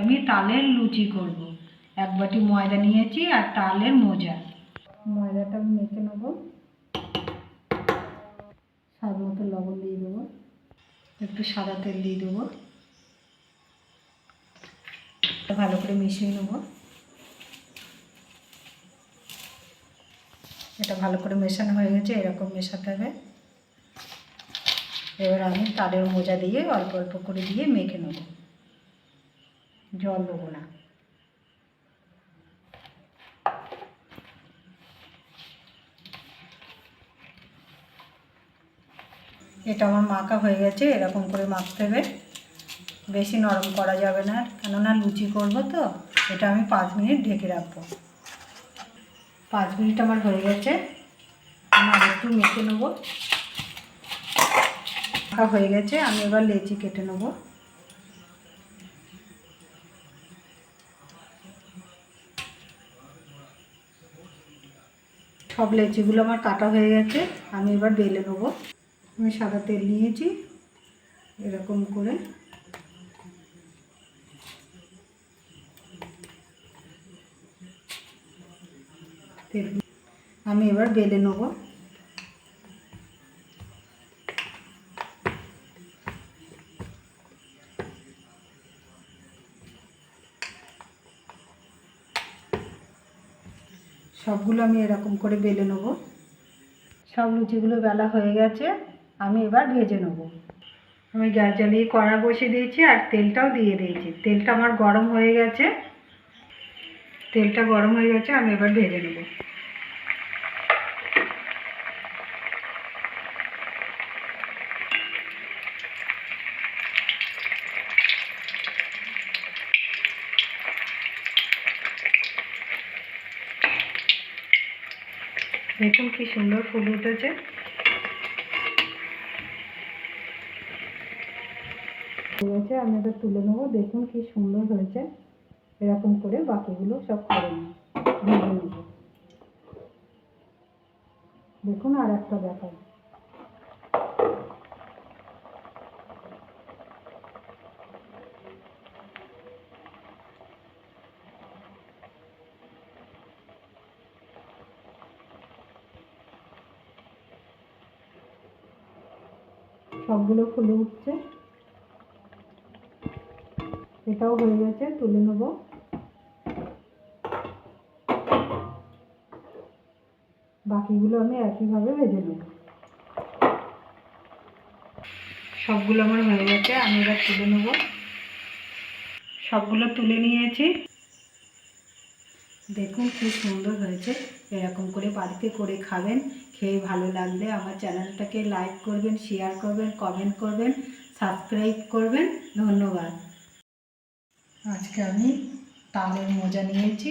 আমি তালের লুচি করব। এক বাটি ময়দা নিয়েছি আর তালের মোজা। ময়দাটা মেখে নেব। স্বাদ মতো লবণ দিয়ে দেবো। একটু সাদা তেল দিয়ে দেবো। ভালো করে মিশিয়ে নেব। এটা ভালো করে মেশানো হয়ে গেছে, এরকম মেশাতে হবে। এবার আমি তালের মোজা দিয়ে অল্প অল্প করে দিয়ে মেখে নেব। জল দেবো না। এটা আমার মাখা হয়ে গেছে, এরকম করে মাখতে হবে। বেশি নরম করা যাবে না, কেননা লুচি করব তো, এটা আমি পাঁচ মিনিট ঢেকে রাখব। পাঁচ মিনিট আমার হয়ে গেছে আমার একটু মেখে নেব। মাখা হয়ে গেছে, আমি এবার লেচি কেটে নেব। সব লেচিগুলো আমার কাটা হয়ে গেছে, আমি এবার বেলে নেব। আমি সাদা তেল নিয়েছি, এরকম করে। তেল আমি এবার বেলে নেব। সবগুলো আমি এরকম করে বেলে নেব। সব লুচিগুলো বেলা হয়ে গেছে, আমি এবার ভেজে নেব। আমি গ্যাস জ্বালিয়ে কড়া বসিয়ে দিয়েছি আর তেলটাও দিয়ে দিয়েছি। তেলটা আমার গরম হয়ে গেছে। তেলটা গরম হয়ে গেছে, আমি এবার ভেজে নেব। দেখুন কি সুন্দর ফুল উঠেছে। হয়েছে আমি এটা তুলে নেব। দেখুন কি সুন্দর হয়েছে। এরকম করে বাকিগুলো সব করে নেব। দেখুন আর একটা দেখাই সবগুলো ফুলে উঠছে। এটাও হয়ে গেছে, তুলে নেব। বাকিগুলো আমি একইভাবে ভেজে নেব। সবগুলো আমার হয়ে গেছে, আমি এবার তুলে নেব। সবগুলো তুলে নিয়েছি। দেখুন কি সুন্দর হয়েছে। এরকম করে বাড়িতে করে খাবেন। খেয়ে ভালো লাগলে আমার চ্যানেলটাকে লাইক করবেন শেয়ার করবেন কমেন্ট করবেন সাবস্ক্রাইব করবেন। ধন্যবাদ। আজকে আমি তালের মজা নিয়েছি।